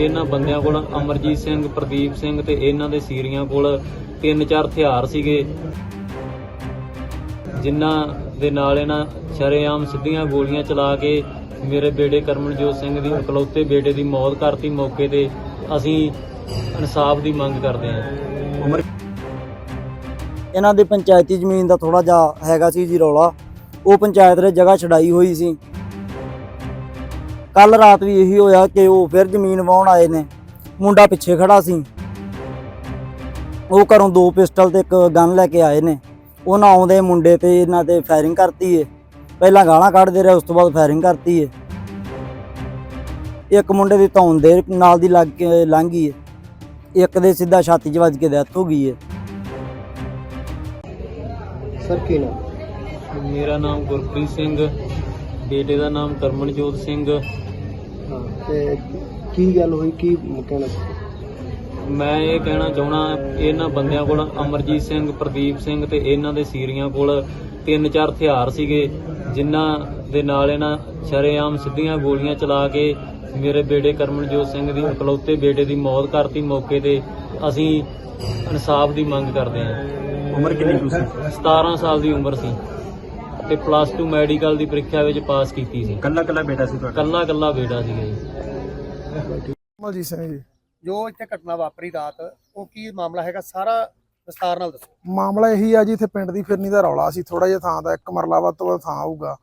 ਇਹਨਾਂ ਬੰਦਿਆਂ ਕੋਲ ਅਮਰਜੀਤ ਸਿੰਘ, ਪ੍ਰਦੀਪ ਸਿੰਘ ਤੇ ਇਹਨਾਂ ਦੇ ਸੀਰੀਆਂ ਕੋਲ ਤਿੰਨ ਚਾਰ ਹਥਿਆਰ ਸੀਗੇ। ਜਿਨ੍ਹਾਂ ਦੇ ਨਾਲ ਇਹਨਾਂ ਸ਼ਰੇਆਮ ਸਿੱਧੀਆਂ ਗੋਲੀਆਂ ਚਲਾ ਕੇ ਮੇਰੇ ਬੇਟੇ ਕਰਮਨਜੋਤ ਸਿੰਘ ਦੀ ਇਕਲੌਤੇ ਬੇਟੇ ਦੀ ਮੌਤ ਕਰਤੀ ਮੌਕੇ ਤੇ। ਅਸੀਂ ਇਨਸਾਫ ਦੀ ਮੰਗ ਕਰਦੇ ਹਾਂ। ਉਮਰ ਇਹਨਾਂ ਦੇ ਪੰਚਾਇਤੀ ਜ਼ਮੀਨ ਦਾ ਥੋੜਾ ਜਿਹਾ ਹੈਗਾ ਸੀ ਜੀ ਰੌਲਾ। ਉਹ ਪੰਚਾਇਤ ਨੇ ਜਗ੍ਹਾ ਛਡਾਈ ਹੋਈ ਸੀ। ਕੱਲ ਰਾਤ ਵੀ ਇਹੀ ਹੋਇਆ ਕਿ ਉਹ ਫਿਰ ਜ਼ਮੀਨ ਵਾਹੁਣ ਆਏ ਨੇ। ਮੁੰਡਾ ਪਿੱਛੇ ਖੜਾ ਸੀ। ਉਹ ਘਰੋਂ ਦੋ ਪਿਸਟਲ ਤੇ ਇੱਕ ਗਨ ਲੈ ਕੇ ਆਏ ਨੇ। ਉਹਨਾਂ ਆਉਂਦੇ ਮੁੰਡੇ ਤੇ ਇਹਨਾਂ ਤੇ ਫਾਇਰਿੰਗ ਕਰਤੀ ਏ। ਪਹਿਲਾਂ ਗਾਲਾਂ ਕੱਢਦੇ ਰਹੇ ਉਸ ਤੋਂ ਬਾਅਦ ਫਾਇਰਿੰਗ ਕਰਤੀ ਏ। ਇੱਕ ਮੁੰਡੇ ਦੀ ਧੌਣ ਦੇ ਨਾਲ ਦੀ ਲੱਗ ਕੇ ਲੰਘ ਗਈ ਏ। ਇੱਕ ਦੇ ਸਿੱਧਾ ਛਾਤੀ 'ਚ ਵੱਜ ਕੇ ਡੈਥ ਹੋ ਗਈ ਏ। ਸਰ ਕੀ ਨਾਮ? ਮੇਰਾ ਨਾਮ ਗੁਰਪ੍ਰੀਤ ਸਿੰਘ। ਬੇਟੇ ਦਾ ਨਾਮ ਕਰਮਨਜੋਤ ਸਿੰਘ। ਹਾਂ ਤੇ ਕੀ ਗੱਲ ਹੋਈ? ਕੀ ਕਹਿਣਾ ਸੀ? ਮੈਂ ਇਹ ਕਹਿਣਾ ਚਾਹਣਾ ਇਹਨਾਂ ਬੰਦਿਆਂ ਕੋਲ ਅਮਰਜੀਤ ਸਿੰਘ ਪ੍ਰਦੀਪ ਸਿੰਘ ਤੇ ਇਹਨਾਂ ਦੇ ਸੀਰੀਆਂ ਕੋਲ ਤਿੰਨ ਚਾਰ ਹਥਿਆਰ ਸੀਗੇ ਜਿਨ੍ਹਾਂ ਦੇ ਨਾਲ ਇਹਨਾਂ ਸ਼ਰੇਆਮ ਸਿੱਧੀਆਂ ਗੋਲੀਆਂ ਚਲਾ ਕੇ ਮੇਰੇ ਬੇਟੇ ਕਰਮਨਜੋਤ ਸਿੰਘ ਦੀ ਇਕਲੌਤੇ ਬੇਟੇ ਦੀ ਮੌਤ ਕਰਤੀ ਮੌਕੇ ਤੇ। ਅਸੀਂ ਇਨਸਾਫ ਦੀ ਮੰਗ ਕਰਦੇ ਹਾਂ। ਉਮਰ ਕਿੰਨੀ ਤੁਸੀਂ 17 ਸਾਲ ਦੀ ਉਮਰ ਸੀ। ਤੇ ਪਲੱਸ 2 ਮੈਡੀਕਲ ਦੀ ਪ੍ਰੀਖਿਆ ਵਿੱਚ ਪਾਸ ਕੀਤੀ ਸੀ। ਕੱਲਾ ਕੱਲਾ ਬੇਟਾ ਸੀ ਤੁਹਾਡਾ? ਕੱਲਾ ਕੱਲਾ ਬੇਟਾ ਸੀਗਾ ਜੀ। ਮਲਜੀਤ ਸਿੰਘ ਜੀ। ਜੋ ਇੱਥੇ ਘਟਨਾ ਵਾਪਰੀ ਰਾਤ ਉਹ ਕੀ ਮਾਮਲਾ ਹੈਗਾ? ਸਾਰਾ ਵਿਸਤਾਰ ਨਾਲ ਦੱਸੋ। ਮਾਮਲਾ ਇਹੀ ਆ ਜੀ ਇੱਥੇ ਪਿੰਡ ਦੀ ਫਿਰਨੀ ਦਾ ਰੌਲਾ ਸੀ। ਥੋੜਾ ਜਿਹਾ ਥਾਂ ਦਾ ਇੱਕ ਮਰਲਾ ਵੱਧ ਤੋਂ ਵੱਧ ਥਾਂ ਆਊਗਾ।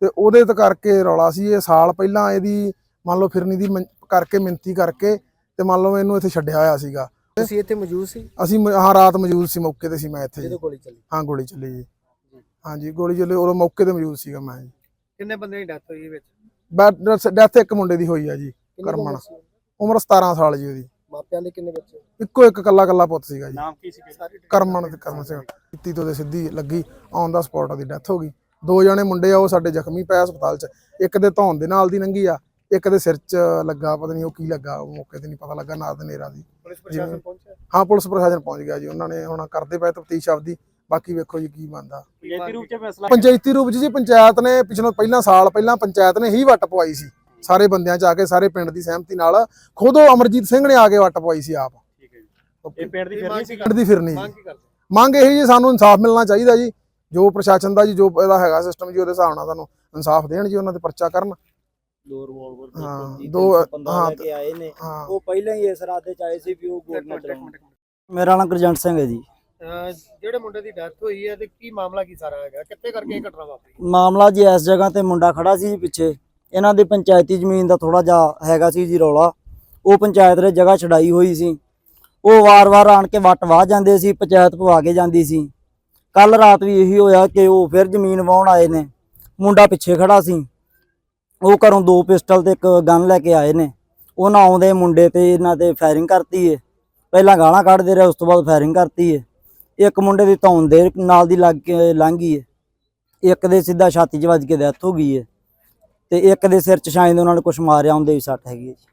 ਤੇ ਉਹਦੇ ਤੇ ਕਰਕੇ ਰੌਲਾ ਸੀ। ਇਹ ਸਾਲ ਪਹਿਲਾਂ ਇਹਦੀ ਮੰਨ ਲਓ ਫਿਰਨੀ ਦੀ ਮਨ- ਕਰਕੇ ਮਿੰਤੀ ਕਰਕੇ ਤੇ ਮੰਨ ਲਓ ਇਹਨੂੰ ਇੱਥੇ ਛੱਡਿਆ ਹੋਇਆ ਸੀਗਾ। ਤੁਸੀਂ ਇੱਥੇ ਮੌਜੂਦ ਸੀ? ਅਸੀਂ ਮ- ਹਾਂ ਰਾਤ ਮੌਜੂਦ ਸੀ। ਮੌਕੇ ਤੇ ਸੀ ਮੈਂ ਇੱਥੇ ਜੀ। ਜਦੋਂ ਗੋਲੀ ਚੱਲੀ? ਹਾਂ ਗੋਲੀ ਚੱਲੀ ਜੀ। ਹਾਂਜੀ ਗੋਲੀ ਚੱਲੀ ਉਦੋਂ ਮੌਕੇ ਤੇ ਮੌਜੂਦ ਸੀਗਾ ਮੈਂ ਜੀ। ਕਿੰਨੇ ਬੰਦੇ ਦੀ ਡੈਥ ਹੋਈ ਇਹ ਵਿੱਚ? ਡੈਥ ਇੱਕ ਮੁੰਡੇ ਦੀ ਹੋਈ ਆ ਜੀ ਕਿੰਨੀ ਕਰਮਨ। ਉਮਰ ਸੀ? ਉਮਰ 17 ਸਾਲ ਜੀ ਉਹਦੀ। ਮਾਪਿਆਂ ਦੇ ਕਿੰਨੇ ਬੱਚੇ? ਇੱਕੋ ਇੱਕ ਕੱਲਾ ਕੱਲਾ ਪੁੱਤ ਸੀਗਾ ਜੀ। ਨਾਮ ਕੀ ਸੀ ਸਾਰੀ ਕਰਮਨ ਤੇ ਕਰਮ ਸਿੰਘ। ਕੀਤੀ ਤੋਂ ਦੇ ਸਿੱਧੀ ਲੱਗੀ ਔਨ ਦਾ ਸਪੌਟ ਉਹਦੀ ਡੈਥ ਹੋ ਗਈ। ਦੋ ਜਣੇ ਮੁੰਡੇ ਆ ਉਹ ਸਾਡੇ ਜ਼ਖਮੀ ਪਏ ਹਸਪਤਾਲ 'ਚ। ਇੱਕ ਦੇ ਧੌਣ ਦੇ ਨਾਲ ਦੀ ਲੰਗੀ ਆ ਇੱਕ ਦੇ ਸਿਰ 'ਚ ਲੱਗਾ ਪਤਾ ਨਹੀਂ ਉਹ ਕੀ ਲੱਗਾ ਉਹ ਮੌਕੇ ਤੇ ਨਹੀਂ ਪਤਾ ਲੱਗਾ ਨਾ ਨੇਰਾ ਦੀ। ਪੁਲਿਸ ਪ੍ਰਸ਼ਾਸਨ ਪਹੁੰਚਿਆ? ਹਾਂ ਪੁਲਿਸ ਪ੍ਰਸ਼ਾਸਨ ਪਹੁੰਚ ਗਿਆ ਜੀ। ਉਹਨਾਂ ਨੇ ਹੁਣ ਕਰਦੇ ਪਏ ਤਫਤੀਸ਼ ਆਪਦੀ। ਬਾਕੀ ਵੇਖੋ ਜੀ ਕੀ ਬਣਦਾ। ਪੰਚਾਇਤੀ ਰੂਪ ਚ ਫੈਸਲਾ ਪੰਚਾਇਤੀ ਰੂਪ 'ਚ ਜੀ ਪੰਚਾਇਤ ਨੇ ਪਿਛਲੇ ਪਹਿਲਾਂ ਸਾਲ ਪਹਿਲਾਂ ਪੰਚਾਇਤ ਨੇ ਹੀ ਵੱਟ ਪਵਾਈ ਸੀ। ਸਾਰੇ ਬੰਦਿਆਂ 'ਚ ਆ ਕੇ ਸਾਰੇ ਪਿੰਡ ਦੀ ਸਹਿਮਤੀ ਨਾਲ ਖੁਦ ਉਹ ਅਮਰਜੀਤ ਸਿੰਘ ਨੇ ਆ ਕੇ ਵੱਟ ਪਵਾਈ ਸੀ ਆਪ। ਠੀਕ ਹੈ ਜੀ। ਇਹ ਪਿੰਡ ਦੀ ਫਿਰਨੀ ਸੀ ਪਿੰਡ ਦੀ ਫਿਰਨੀ ਜੀ ਮੰਗ ਕੀ ਕਰਦੇ। ਮੰਗ ਇਹ ਜੀ ਸਾਨੂੰ ਇਨਸਾਫ ਮਿਲਣਾ ਚਾਹੀਦਾ ਜੀ। ਜੋ ਪ੍ਰਸ਼ਾਸਨ ਦਾ ਜੀ ਜੋ ਇਹਦਾ ਹੈਗਾ ਸਿਸਟਮ ਜੀ ਉਹਦੇ ਹਿਸਾਬ ਨਾਲ ਸਾਨੂੰ ਇਨਸਾਫ ਦੇਣ ਜੀ ਉਹਨਾਂ ਤੇ ਪਰਚਾ ਕਰਨ। ਦੋ ਰਿਵਾਲਵਰ ਹਾਂ, ਦੋ- ਹਾਂ, ਲੈ ਕੇ ਆਏ ਨੇ। ਉਹ ਪਹਿਲਾਂ ਹੀ ਇਸ ਰਾਤੇ ਚ ਆਏ ਸੀ ਵੀ ਉਹ ਇੱਕ ਗੋਲੀਆਂ ਮਿੰਟ, ਇੱਕ ਚਲਾਉਣ ਮਿੰਟ, ਇੱਕ ਮਿੰਟ। ਮੇਰਾ ਨਾਮ ਗੁਰਜੰਟ ਸਿੰਘ ਹੈ ਜੀ। ਜਿਹੜੇ ਮੁੰਡੇ ਦੀ ਡੈਥ ਹੋਈ ਹੈ ਤੇ ਕੀ ਮਾਮਲਾ ਕੀ ਸਾਰਾ ਹੈਗਾ? ਕਿੱਥੇ ਕਰਕੇ ਇਹ ਘਟਨਾ ਵਾਪਰੀ? ਮਾਮਲਾ ਜੀ ਇਸ ਜਗ੍ਹਾ ਤੇ ਮੁੰਡਾ ਖੜਾ ਸੀ ਜੀ ਪਿੱਛੇ। ਇਹਨਾਂ ਦੀ ਪੰਚਾਇਤੀ ਜ਼ਮੀਨ ਦਾ ਥੋੜਾ ਜਿਹਾ ਹੈਗਾ ਸੀ ਜੀ ਰੌਲਾ। ਉਹ ਪੰਚਾਇਤ ਨੇ ਜਗ੍ਹਾ ਛਡਾਈ ਹੋਈ ਸੀ। ਉਹ ਵਾਰ-ਵਾਰ ਆਣ ਕੇ ਵੱਟ ਵਾਹ ਜਾਂਦੇ ਸੀ, ਪੰਚਾਇਤ ਪਵਾ ਕੇ ਜਾਂਦੀ ਸੀ। ਕੱਲ ਰਾਤ ਵੀ ਇਹੀ ਹੋਇਆ ਕਿ ਉਹ ਫਿਰ ਜ਼ਮੀਨ ਵਾਹੁਣ ਆਏ ਨੇ। ਮੁੰਡਾ ਪਿੱਛੇ ਖੜਾ ਸੀ। ਉਹ ਘਰੋਂ ਦੋ ਪਿਸਟਲ ਤੇ ਇੱਕ ਗਨ ਲੈ ਕੇ ਆਏ ਨੇ। ਉਹਨਾਂ ਆਉਂਦੇ ਮੁੰਡੇ ਤੇ ਇਹਨਾਂ ਤੇ ਫਾਇਰਿੰਗ ਕਰਤੀ ਏ। ਪਹਿਲਾਂ ਗਾਲਾਂ ਕੱਢਦੇ ਰਹੇ, ਉਸ ਤੋਂ ਬਾਅਦ ਫਾਇਰਿੰਗ ਕਰਤੀ ਏ। ਇੱਕ ਮੁੰਡੇ ਦੀ ਧੌਣ ਦੇ ਨਾਲ ਦੀ ਲੱਗ ਕੇ ਲੰਘ ਗਈ ਏ ਇੱਕ ਦੇ ਸਿੱਧਾ ਛਾਤੀ 'ਚ ਵੱਜ ਕੇ ਡੈਥ ਹੋ ਗਈ ਏ ਤੇ ਇੱਕ ਦੇ ਸਿਰ 'ਚ ਸ਼ਾਇਦ ਉਹਨਾਂ ਨੇ ਕੁਝ ਮਾਰਿਆ ਉਹਦੇ ਵੀ ਸੱਟ ਹੈਗੀ ਹੈ ਜੀ।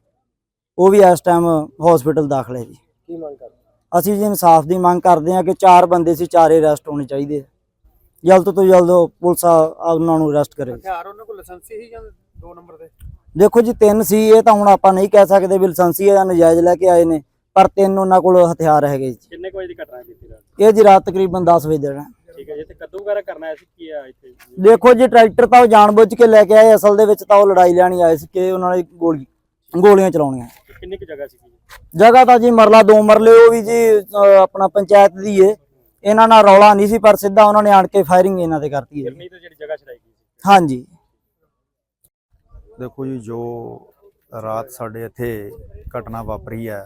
ਉਹ ਵੀ ਇਸ ਟਾਈਮ ਹਸਪੀਟਲ ਦਾਖਲ ਹੈ ਜੀ। ਕੀ ਮੰਗ ਕਰਦੇ? ਅਸੀਂ ਜੀ ਇਨਸਾਫ ਦੀ ਮੰਗ ਕਰਦੇ ਹਾਂ ਕਿ ਚਾਰ ਬੰਦੇ ਸੀ ਚਾਰੇ ਅਰੈਸਟ ਹੋਣੇ ਚਾਹੀਦੇ। ਜਲਦ ਤੋਂ ਜਲਦ ਪੁਲਿਸ ਉਹਨਾਂ ਨੂੰ ਅਰੈਸਟ ਕਰੇ। ਹਥਿਆਰ ਉਹਨਾਂ ਕੋਲ ਲਾਇਸੈਂਸੀ ਹੀ ਜਾਂ ਦੋ ਨੰਬਰ ਦੇ? ਦੇਖੋ ਜੀ ਤਿੰਨ ਸੀ ਇਹ ਤਾਂ ਹੁਣ ਆਪਾਂ ਨਹੀਂ ਕਹਿ ਸਕਦੇ ਵੀ ਲਾਇਸੈਂਸੀ ਜਾਂ ਨਜਾਇਜ਼ ਲੈ ਕੇ ਆਏ ਨੇ। ਪਰ ਤਿੰਨ ਉਹਨਾਂ ਕੋਲ ਹਥਿਆਰ ਹੈਗੇ ਜੀ। ਕਿੰਨੇ ਕੋਈ ਦੀ ਘਟਨਾ ਕੀਤੀ ਰਾਤ? ਇਹ ਜੀ ਰਾਤ ਤਕਰੀਬਨ 10 ਵਜੇ ਦੇਣਾ ਠੀਕ ਹੈ ਜੀ ਤੇ ਕੱਦੂ ਵਗੈਰਾ ਕਰਨਾ ਆਇਆ ਸੀ ਕੀ ਆ ਇੱਥੇ? ਦੇਖੋ ਜੀ ਟਰੈਕਟਰ ਤਾਂ ਉਹ ਜਾਣਬੁੱਝ ਕੇ ਲੈ ਕੇ ਆਏ ਅਸਲ ਦੇ ਵਿੱਚ ਤਾਂ ਉਹ ਲੜਾਈ ਲੈਣੀ ਆਏ ਸੀ ਕਿ ਉਹਨਾਂ ਨੇ ਗੋਲੀ ਗੋਲੀਆਂ ਚਲਾਉਣੀਆਂ। ਕਿੰਨੀ ਕੁ ਜਗ੍ਹਾ ਸੀ ਜਗ੍ਹਾ ਤਾਂ ਜੀ ਮਰਲਾ ਦੋ ਮਰਲੇ ਉਹ ਵੀ ਜੀ ਅਹ ਆਪਣਾ ਪੰਚਾਇਤ ਦੀ ਏ। ਇਹਨਾਂ ਨਾਲ ਰੌਲਾ ਨਹੀਂ ਸੀ ਪਰ ਸਿੱਧਾ ਉਹਨਾਂ ਨੇ ਆਣ ਕੇ ਫਾਇਰਿੰਗ ਇਹਨਾਂ ਤੇ ਕਰਤੀ ਹੈ ਫਿਰਨੀ ਤੇ ਜਿਹੜੀ ਜਗ੍ਹਾ ਛੜਾਈ ਗਈ ਸੀ। ਹਾਂਜੀ। ਦੇਖੋ ਜੀ ਜੋ ਰਾਤ ਸਾਡੇ ਇੱਥੇ ਘਟਨਾ ਵਾਪਰੀ ਹੈ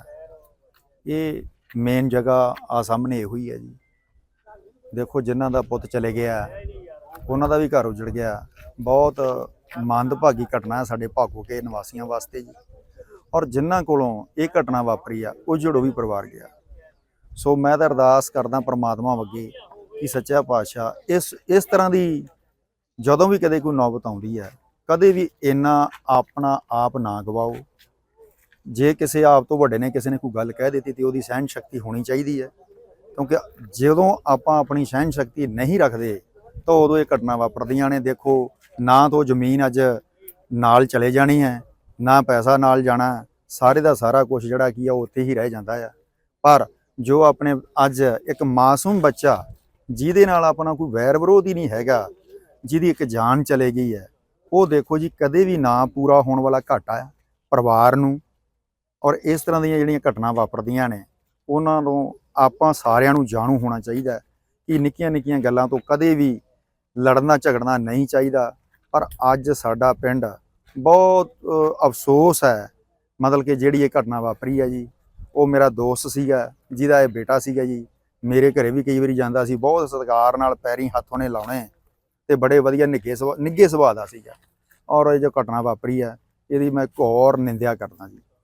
ਇਹ ਮੇਨ ਜਗ੍ਹਾ ਆ ਸਾਹਮਣੇ ਇਹੋ ਹੀ ਹੈ ਜੀ। ਦੇਖੋ ਜਿਨ੍ਹਾਂ ਦਾ ਪੁੱਤ ਚਲੇ ਗਿਆ, ਉਹਨਾਂ ਦਾ ਵੀ ਘਰ ਉਜੜ ਗਿਆ। ਬਹੁਤ ਮੰਦਭਾਗੀ ਘਟਨਾ ਹੈ ਸਾਡੇ ਭਾਗੋ ਕੇ ਨਿਵਾਸੀਆਂ ਵਾਸਤੇ ਜੀ। ਔਰ ਜਿਨ੍ਹਾਂ ਕੋਲੋਂ ਇਹ ਘਟਨਾ ਵਾਪਰੀ ਆ, ਉਹ ਜੜੋ ਵੀ ਪਰਿਵਾਰ ਗਿਆ। ਸੋ ਮੈਂ ਤਾਂ ਅਰਦਾਸ ਕਰਦਾ ਪ੍ਰਮਾਤਮਾ ਅੱਗੇ ਕਿ ਸੱਚਾ ਪਾਤਸ਼ਾਹ ਇਸ ਇਸ ਤਰ੍ਹਾਂ ਦੀ ਜਦੋਂ ਵੀ ਕਦੇ ਕੋਈ ਨੌਬਤ ਆਉਂਦੀ ਹੈ, ਕਦੇ ਵੀ ਇੰਨਾ ਆਪਣਾ ਆਪ ਨਾ ਗਵਾਓ। ਜੇ ਕਿਸੇ ਆਪ ਤੋਂ ਵੱਡੇ ਨੇ, ਕਿਸੇ ਨੇ ਕੋਈ ਗੱਲ ਕਹਿ ਦਿੱਤੀ ਤੇ ਉਹਦੀ ਸਹਿਣ ਸ਼ਕਤੀ ਹੋਣੀ ਚਾਹੀਦੀ ਹੈ। ਕਿਉਂਕਿ ਜਦੋਂ ਆਪਾਂ ਆਪਣੀ ਸਹਿਣ ਸ਼ਕਤੀ ਨਹੀਂ ਰੱਖਦੇ, ਤਾਂ ਉਦੋਂ ਇਹ ਘਟਨਾ ਵਾਪਰਦੀਆਂ ਨੇ। ਦੇਖੋ, ਨਾ ਤਾਂ ਉਹ ਜ਼ਮੀਨ ਅੱਜ ਨਾਲ ਚਲੇ ਜਾਣੀ ਹੈ, ਨਾ ਪੈਸਾ ਨਾਲ ਜਾਣਾ, ਸਾਰੇ ਦਾ ਸਾਰਾ ਕੁਝ ਜਿਹੜਾ ਕੀ ਆ, ਉਹ ਉੱਥੇ ਹੀ ਰਹਿ ਜਾਂਦਾ ਆ। ਪਰ ਜੋ ਆਪਣੇ ਅੱਜ ਇੱਕ ਮਾਸੂਮ ਬੱਚਾ, ਜਿਹਦੇ ਨਾਲ ਆਪਣਾ ਕੋਈ ਵੈਰ ਵਿਰੋਧ ਹੀ ਨਹੀਂ ਹੈਗਾ, ਜਿਹਦੀ ਇੱਕ ਜਾਨ ਚਲੇ ਗਈ ਹੈ, ਉਹ ਦੇਖੋ ਜੀ, ਕਦੇ ਵੀ ਨਾ ਪੂਰਾ ਹੋਣ ਵਾਲਾ ਘਾਟਾ ਆ, ਪਰਿਵਾਰ ਨੂੰ ਔਰ ਇਸ ਤਰ੍ਹਾਂ ਦੀਆਂ ਜਿਹੜੀਆਂ ਘਟਨਾ ਵਾਪਰਦੀਆਂ ਨੇ, ਉਹਨਾਂ ਨੂੰ ਆਪਾਂ ਸਾਰਿਆਂ ਨੂੰ ਜਾਣੂ ਹੋਣਾ ਚਾਹੀਦਾ ਹੈ ਕਿ ਨਿੱਕੀਆਂ ਨਿੱਕੀਆਂ ਗੱਲਾਂ ਤੋਂ ਕਦੇ ਵੀ ਲੜਨਾ ਝਗੜਨਾ ਨਹੀਂ ਚਾਹੀਦਾ। ਪਰ ਅੱਜ ਸਾਡਾ ਪਿੰਡ ਬਹੁਤ ਅਫਸੋਸ ਹੈ। ਮਤਲਬ ਕਿ ਜਿਹੜੀ ਇਹ ਘਟਨਾ ਵਾਪਰੀ ਹੈ ਜੀ, ਉਹ ਮੇਰਾ ਦੋਸਤ ਸੀਗਾ, ਜਿਹਦਾ ਇਹ ਬੇਟਾ ਸੀਗਾ ਜੀ। ਮੇਰੇ ਘਰੇ ਵੀ ਕਈ ਵਾਰੀ ਜਾਂਦਾ ਸੀ, ਬਹੁਤ ਸਤਿਕਾਰ ਨਾਲ ਪੈਰੀ ਹੱਥੋਂ ਉਹਨੇ ਲਾਉਣੇ ਤੇ ਬੜੇ ਵਧੀਆ ਨਿੱਘੇ ਸੁਭਾਅ ਨਿੱਘੇ ਸੁਭਾਅ ਦਾ ਸੀਗਾ। ਔਰ ਇਹ ਜੋ ਘਟਨਾ ਵਾਪਰੀ ਹੈ, ਇਹਦੀ ਮੈਂ ਘੋਰ ਨਿੰਦਿਆ ਕਰਦਾ ਜੀ।